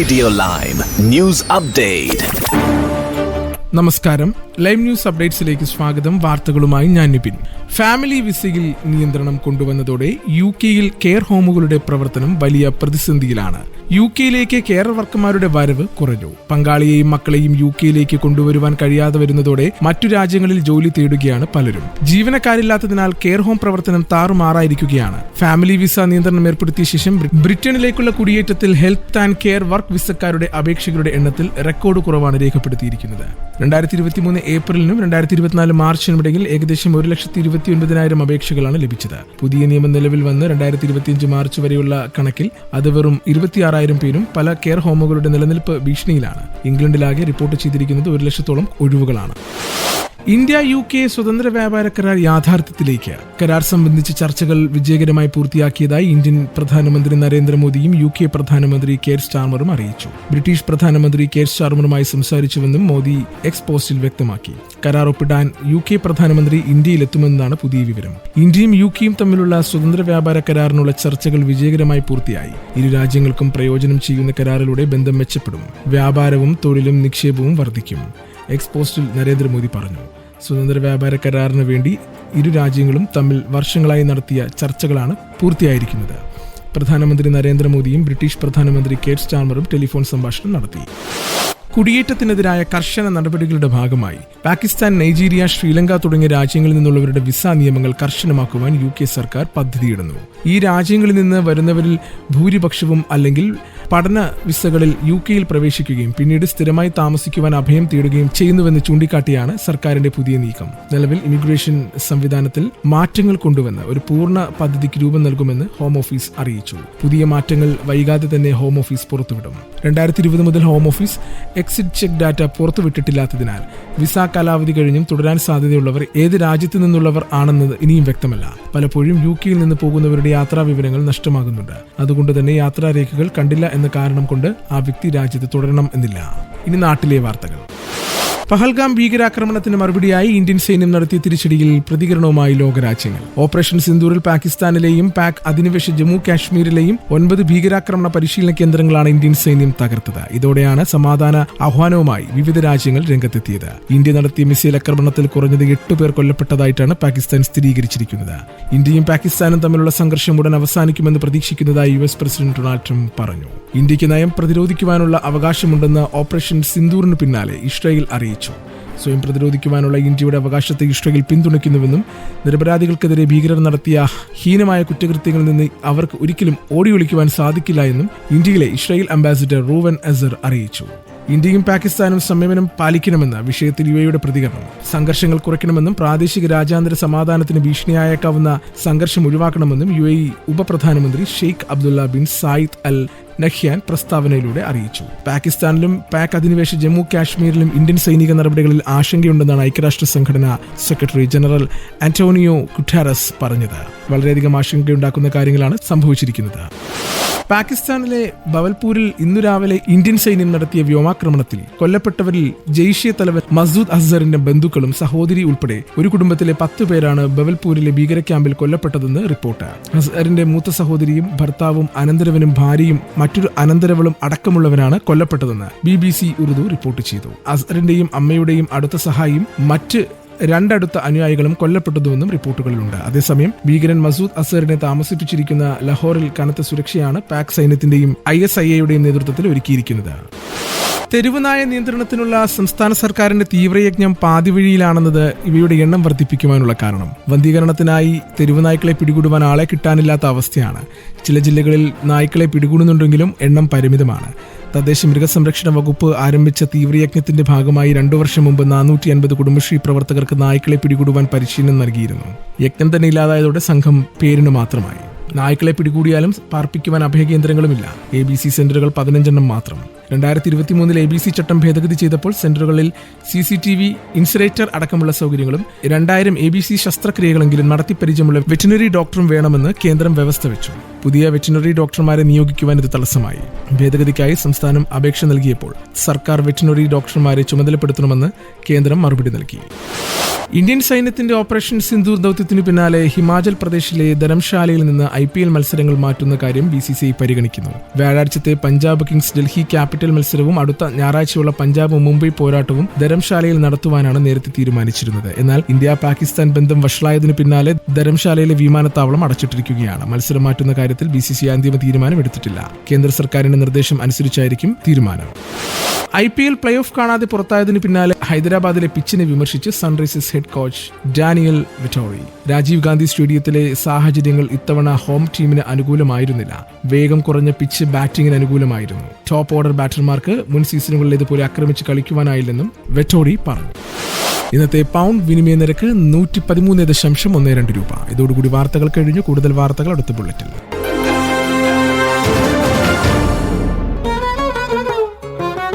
Radio Lime news update നമസ്കാരം. Live news അപ്ഡേറ്റ്സിലേക്ക് സ്വാഗതം. വാർത്തകളുമായി ഞാൻ നിപിൻ. ഫാമിലി വിസയിൽ നിയന്ത്രണം കൊണ്ടുവന്നതോടെ യു കെയിൽ കെയർ ഹോമുകളുടെ പ്രവർത്തനം വലിയ പ്രതിസന്ധിയിലാണ്. യു കെയിലേക്ക് കെയർ വർക്കർമാരുടെ വരവ് കുറഞ്ഞു. പങ്കാളിയെയും മക്കളെയും യു കെയിലേക്ക് കൊണ്ടുവരുവാൻ കഴിയാതെ വരുന്നതോടെ മറ്റു രാജ്യങ്ങളിൽ ജോലി തേടുകയാണ് പലരും. ജീവനക്കാരില്ലാത്തതിനാൽ കെയർ ഹോം പ്രവർത്തനം താറുമാറായിരിക്കുകയാണ്. ഫാമിലി വിസ നിയന്ത്രണം ഏർപ്പെടുത്തിയ ശേഷം ബ്രിട്ടനിലേക്കുള്ള കുടിയേറ്റത്തിൽ ഹെൽത്ത് ആൻഡ് കെയർ വർക്ക് വിസക്കാരുടെ അപേക്ഷകരുടെ എണ്ണത്തിൽ റെക്കോർഡ് കുറവാണ് രേഖപ്പെടുത്തിയിരിക്കുന്നത്. രണ്ടായിരത്തി ഇരുപത്തിമൂന്ന് ഏപ്രിലിനും രണ്ടായിരത്തി ഇരുപത്തിനാല് മാർച്ചിനും ഇടയിൽ ഏകദേശം ഒരു ലക്ഷത്തി ഇരുപത്തി ഒൻപതിനായിരം അപേക്ഷകളാണ് ലഭിച്ചത്. പുതിയ നിയമം നിലവിൽ വന്ന് രണ്ടായിരത്തി ഇരുപത്തിയഞ്ച് മാർച്ച് വരെയുള്ള കണക്കിൽ അത് വെറും പേരും പല കെയർ ഹോമുകളുടെ നിലനിൽപ്പ് ഭീഷണിയിലാണ്. ഇംഗ്ലണ്ടിലാകെ റിപ്പോർട്ട് ചെയ്തിരിക്കുന്നത് ഒരു ലക്ഷത്തോളം ഒഴിവുകളാണ്. ഇന്ത്യ യു കെ സ്വതന്ത്ര വ്യാപാര കരാർ യാഥാർത്ഥ്യത്തിലേക്ക്. കരാർ സംബന്ധിച്ച ചർച്ചകൾ വിജയകരമായി പൂർത്തിയാക്കിയതായി ഇന്ത്യൻ പ്രധാനമന്ത്രി നരേന്ദ്രമോദിയും യു കെ പ്രധാനമന്ത്രി കെയർ സ്റ്റാർമറും അറിയിച്ചു. ബ്രിട്ടീഷ് പ്രധാനമന്ത്രി കെയർ സ്റ്റാർമറുമായി സംസാരിച്ചുവെന്നും മോദി എക്സ് പോസ്റ്റിൽ വ്യക്തമാക്കി. കരാർ ഒപ്പിടാൻ യു കെ പ്രധാനമന്ത്രി ഇന്ത്യയിലെത്തുമെന്നാണ് പുതിയ വിവരം. ഇന്ത്യയും യു കെയും തമ്മിലുള്ള സ്വതന്ത്ര വ്യാപാര കരാറിനുള്ള ചർച്ചകൾ വിജയകരമായി പൂർത്തിയായി. ഇരു രാജ്യങ്ങൾക്കും പ്രയോജനം ചെയ്യുന്ന കരാറിലൂടെ ബന്ധം മെച്ചപ്പെടും. വ്യാപാരവും തൊഴിലും നിക്ഷേപവും വർദ്ധിക്കും. എക്സ് പോസ്റ്റിൽ നരേന്ദ്രമോദി പറഞ്ഞു. സ്വതന്ത്ര വ്യാപാര കരാറിന് വേണ്ടി ഇരു രാജ്യങ്ങളും തമ്മിൽ വർഷങ്ങളായി നടത്തിയ ചർച്ചകളാണ് പൂർത്തിയായിരിക്കുന്നത്. പ്രധാനമന്ത്രി നരേന്ദ്രമോദിയും ബ്രിട്ടീഷ് പ്രധാനമന്ത്രി കേറ്റ് സ്റ്റാർമറും ടെലിഫോൺ സംഭാഷണം നടത്തി. കുടിയേറ്റത്തിനെതിരായ കർശന നടപടികളുടെ ഭാഗമായി പാകിസ്ഥാൻ നൈജീരിയ ശ്രീലങ്ക തുടങ്ങിയ രാജ്യങ്ങളിൽ നിന്നുള്ളവരുടെ വിസ നിയമങ്ങൾ കർശനമാക്കുവാൻ യു കെ സർക്കാർ പദ്ധതിയിടുന്നു. ഈ രാജ്യങ്ങളിൽ നിന്ന് വരുന്നവരിൽ ഭൂരിപക്ഷവും അല്ലെങ്കിൽ പഠന വിസകളിൽ യു കെയിൽ പ്രവേശിക്കുകയും പിന്നീട് സ്ഥിരമായി താമസിക്കുവാൻ അഭയം തേടുകയും ചെയ്യുന്നുവെന്ന് ചൂണ്ടിക്കാട്ടിയാണ് സർക്കാരിന്റെ പുതിയ നീക്കം. നിലവിൽ ഇമിഗ്രേഷൻ സംവിധാനത്തിൽ മാറ്റങ്ങൾ കൊണ്ടുവന്ന് ഒരു പൂർണ പദ്ധതിക്ക് രൂപം നൽകുമെന്ന് ഹോം ഓഫീസ് അറിയിച്ചു. പുതിയ മാറ്റങ്ങൾ വൈകാതെ തന്നെ ഹോം ഓഫീസ് പുറത്തുവിടും. രണ്ടായിരത്തി ഇരുപത് മുതൽ home office exit check data പുറത്തുവിട്ടിട്ടില്ലാത്തതിനാൽ visa കാലാവധി കഴിഞ്ഞും തുടരാൻ സാധ്യതയുള്ളവർ ഏത് രാജ്യത്തു നിന്നുള്ളവർ ആണെന്നത് ഇനിയും വ്യക്തമല്ല. പലപ്പോഴും യു കെയിൽ നിന്ന് പോകുന്നവരുടെ യാത്രാ വിവരങ്ങൾ നഷ്ടമാകുന്നുണ്ട്. അതുകൊണ്ട് തന്നെ യാത്രാരേഖകൾ കണ്ടില്ല എന്ന കാരണം കൊണ്ട് ആ വ്യക്തി രാജ്യത്ത് തുടരണം എന്നില്ല. ഇനി നാട്ടിലെ വാർത്തകൾ. പഹൽഗാം ഭീകരാക്രമണത്തിന് മറുപടിയായി ഇന്ത്യൻ സൈന്യം നടത്തിയ തിരിച്ചടിയിൽ പ്രതികരണവുമായി ലോകരാജ്യങ്ങൾ. ഓപ്പറേഷൻ സിന്ദൂറിൽ പാകിസ്ഥാനിലെയും പാക് അധിനിവേശ ജമ്മു കാശ്മീരിലെയും ഒൻപത് ഭീകരാക്രമണ പരിശീലന കേന്ദ്രങ്ങളാണ് ഇന്ത്യൻ സൈന്യം തകർത്തത്. ഇതോടെയാണ് സമാധാന ആഹ്വാനവുമായി വിവിധ രാജ്യങ്ങൾ രംഗത്തെത്തിയത്. ഇന്ത്യ നടത്തിയ മിസൈൽ ആക്രമണത്തിൽ കുറഞ്ഞത് എട്ട് പേർ കൊല്ലപ്പെട്ടതായിട്ടാണ് പാകിസ്ഥാൻ സ്ഥിരീകരിച്ചിരിക്കുന്നത്. ഇന്ത്യയും പാകിസ്ഥാനും തമ്മിലുള്ള സംഘർഷം ഉടൻ അവസാനിക്കുമെന്ന് പ്രതീക്ഷിക്കുന്നതായി U S president Donald Trump പറഞ്ഞു. ഇന്ത്യയ്ക്ക് നയം പ്രതിരോധിക്കുവാനുള്ള അവകാശമുണ്ടെന്ന് ഓപ്പറേഷൻ സിന്ദൂറിന് പിന്നാലെ ഇസ്രായേൽ അറിയിച്ചു. സ്വയം പ്രതിരോധിക്കുവാനുള്ള ഇന്ത്യയുടെ അവകാശത്തെ ഇസ്രയേൽ പിന്തുണയ്ക്കുന്നുവെന്നും നിരപരാധികൾക്കെതിരെ ഭീകരർ നടത്തിയ ഹീനമായ കുറ്റകൃത്യങ്ങളിൽ നിന്ന് അവർക്ക് ഒരിക്കലും ഓടിയൊളിക്കുവാൻ സാധിക്കില്ല എന്നും ഇന്ത്യയിലെ ഇസ്രയേൽ അംബാസിഡർ റൂവൻ അസർ അറിയിച്ചു. ഇന്ത്യയും പാകിസ്ഥാനും സംയമനം പാലിക്കണമെന്ന വിഷയത്തിൽ യു എയുടെ പ്രതികരണം. സംഘർഷങ്ങൾ കുറയ്ക്കണമെന്നും പ്രാദേശിക രാജ്യാന്തര സമാധാനത്തിന് ഭീഷണിയായേക്കാവുന്ന സംഘർഷം ഒഴിവാക്കണമെന്നും യു എ ഇ ഉപപ്രധാനമന്ത്രി Sheikh Abdullah bin Zayed Al Nahyan പ്രസ്താവനയിലൂടെ അറിയിച്ചു. പാകിസ്ഥാനിലും പാക് അധിനിവേശ ജമ്മു കാശ്മീരിലും ഇന്ത്യൻ സൈനിക നടപടികളിൽ ആശങ്കയുണ്ടെന്നാണ് ഐക്യരാഷ്ട്ര സംഘടന സെക്രട്ടറി ജനറൽ ആന്റോണിയോ കുട്ടാരസ് പറഞ്ഞത്. വളരെയധികം ആശങ്കയുണ്ടാക്കുന്ന കാര്യങ്ങളാണ് സംഭവിച്ചിരിക്കുന്നത്. പാകിസ്ഥാനിലെ ബവൽപൂരിൽ ഇന്നു രാവിലെ ഇന്ത്യൻ സൈന്യം നടത്തിയ വ്യോമാക്രമണത്തിൽ കൊല്ലപ്പെട്ടവരിൽ ജെയ്ഷെ തലവൻ മസൂദ് അസ്സറിന്റെ ബന്ധുക്കളും സഹോദരി ഉൾപ്പെടെ ഒരു കുടുംബത്തിലെ പത്ത് പേരാണ് ബവൽപൂരിലെ ഭീകര ക്യാമ്പിൽ കൊല്ലപ്പെട്ടതെന്ന് റിപ്പോർട്ട്. അസ്ഹറിന്റെ മൂത്ത സഹോദരിയും ഭർത്താവും അനന്തരവനും ഭാര്യയും മറ്റൊരു അനന്തരവളും അടക്കമുള്ളവരാണ് കൊല്ലപ്പെട്ടതെന്ന് B B C Urdu report ചെയ്തു. അസറിന്റെയും അമ്മയുടെയും അടുത്ത സഹായിയും മറ്റ് രണ്ടടുത്ത അനുയായികളും കൊല്ലപ്പെട്ടതുവെന്നും റിപ്പോർട്ടുകളിലുണ്ട്. അതേസമയം ഭീകരൻ മസൂദ് അസറിനെ താമസിപ്പിച്ചിരിക്കുന്ന ലഹോറിൽ കനത്ത സുരക്ഷയാണ് പാക് സൈന്യത്തിന്റെയും ഐ എസ് ഐ എയുടെയും നേതൃത്വത്തിൽ ഒരുക്കിയിരിക്കുന്നത്. തെരുവുനായ നിയന്ത്രണത്തിനുള്ള സംസ്ഥാന സർക്കാരിന്റെ തീവ്രയജ്ഞം പാതിവഴിയിലാണെന്നത് ഇവയുടെ എണ്ണം വർദ്ധിപ്പിക്കുവാനുള്ള കാരണം. വന്ധീകരണത്തിനായി തെരുവുനായ്ക്കളെ പിടികൂടുവാൻ ആളെ കിട്ടാനില്ലാത്ത അവസ്ഥയാണ്. ചില ജില്ലകളിൽ നായ്ക്കളെ പിടികൂടുന്നുണ്ടെങ്കിലും എണ്ണം പരിമിതമാണ്. തദ്ദേശ മൃഗസംരക്ഷണ വകുപ്പ് ആരംഭിച്ച തീവ്രയജ്ഞത്തിന്റെ ഭാഗമായി രണ്ടു വർഷം മുമ്പ് നാനൂറ്റി അൻപത് കുടുംബശ്രീ പ്രവർത്തകർക്ക് നായ്ക്കളെ പിടികൂടുവാൻ പരിശീലനം നൽകിയിരുന്നു. യജ്ഞം തന്നെ ഇല്ലാതായതോടെ സംഘം പേരിന് മാത്രമായി. നായ്ക്കളെ പിടികൂടിയാലും പാർപ്പിക്കുവാൻ അഭയകേന്ദ്രങ്ങളുമില്ല. എ ബി സി സെന്ററുകൾ പതിനഞ്ചെണ്ണം മാത്രം. രണ്ടായിരത്തി ഇരുപത്തി മൂന്നിൽ എ ബി സി ചട്ടം ഭേദഗതി ചെയ്തപ്പോൾ സെന്ററുകളിൽ C C T V insulator അടക്കമുള്ള സൗകര്യങ്ങളും രണ്ടായിരം എ ബി സി ശസ്ത്രക്രിയകളെങ്കിലും നടത്തി പരിചയമുള്ള വെറ്റിനറി ഡോക്ടറും വേണമെന്ന് കേന്ദ്രം വ്യവസ്ഥ വെച്ചു പുതിയ വെറ്റിനറി ഡോക്ടർമാരെ നിയോഗിക്കുവാൻ ഇത് തടസ്സമായി. ഭേദഗതിക്കായി സംസ്ഥാനം അപേക്ഷ നൽകിയപ്പോൾ സർക്കാർ വെറ്റിനറി ഡോക്ടർമാരെ ചുമതലപ്പെടുത്തണമെന്ന് കേന്ദ്രം മറുപടി നൽകി. ഇന്ത്യൻ സൈന്യത്തിന്റെ ഓപ്പറേഷൻ സിന്ധൂർ ദൌത്യത്തിനു പിന്നാലെ ഹിമാചൽ പ്രദേശിലെ ധരംശാലയിൽ നിന്ന് ഐ പി എൽ മത്സരങ്ങൾ മാറ്റുന്ന കാര്യം ബി സി സി ഐ പരിഗണിക്കുന്നു. വ്യാഴാഴ്ചത്തെ പഞ്ചാബ് കിങ്സ് ഡൽഹി ക്യാപിറ്റൽ മത്സരവും അടുത്ത ഞായറാഴ്ചയുള്ള പഞ്ചാബ് മുംബൈ പോരാട്ടവും ധരംശാലയിൽ നടത്തുവാനാണ് നേരത്തെ തീരുമാനിച്ചിരുന്നത്. എന്നാൽ ഇന്ത്യ പാകിസ്ഥാൻ ബന്ധം വഷളായതിനു പിന്നാലെ ധരംശാലയിലെ വിമാനത്താവളം അടച്ചിട്ടിരിക്കുകയാണ്. മത്സരം മാറ്റുന്ന കാര്യത്തിൽ ബി സി സി അന്തിമ തീരുമാനം എടുത്തിട്ടില്ല കേന്ദ്ര സർക്കാരിന്റെ നിർദ്ദേശം അനുസരിച്ചായിരിക്കും തീരുമാനം. I P L play off കാണാതെ പുറത്തായതിനു പിന്നാലെ ഹൈദരാബാദിലെ പിച്ചിനെ വിമർശിച്ച് Sunrisers head coach Daniel Vettori. Rajiv Gandhi സ്റ്റേഡിയത്തിലെ സാഹചര്യങ്ങൾ ഇത്തവണ ഹോം ടീമിന് അനുകൂലമായിരുന്നില്ല. വേഗം കുറഞ്ഞ പിച്ച് ബാറ്റിംഗിന് അനുകൂലമായിരുന്നു. ടോപ്പ് ഓർഡർ ബാറ്റർമാർക്ക് മുൻ സീസണുകളിൽ ഇതുപോലെ ആക്രമിച്ച് കളിക്കുവാനായില്ലെന്നും വെറ്റോറി പറഞ്ഞു. ഇന്നത്തെ പൗണ്ട് വിനിമയ നിരക്ക് നൂറ്റി പതിമൂന്ന് ദശാംശം ഒന്ന് രണ്ട് രൂപ. ഇതോടുകൂടി വാർത്തകൾ കഴിഞ്ഞു. കൂടുതൽ വാർത്തകൾ അടുത്ത ബുള്ളറ്റിൽ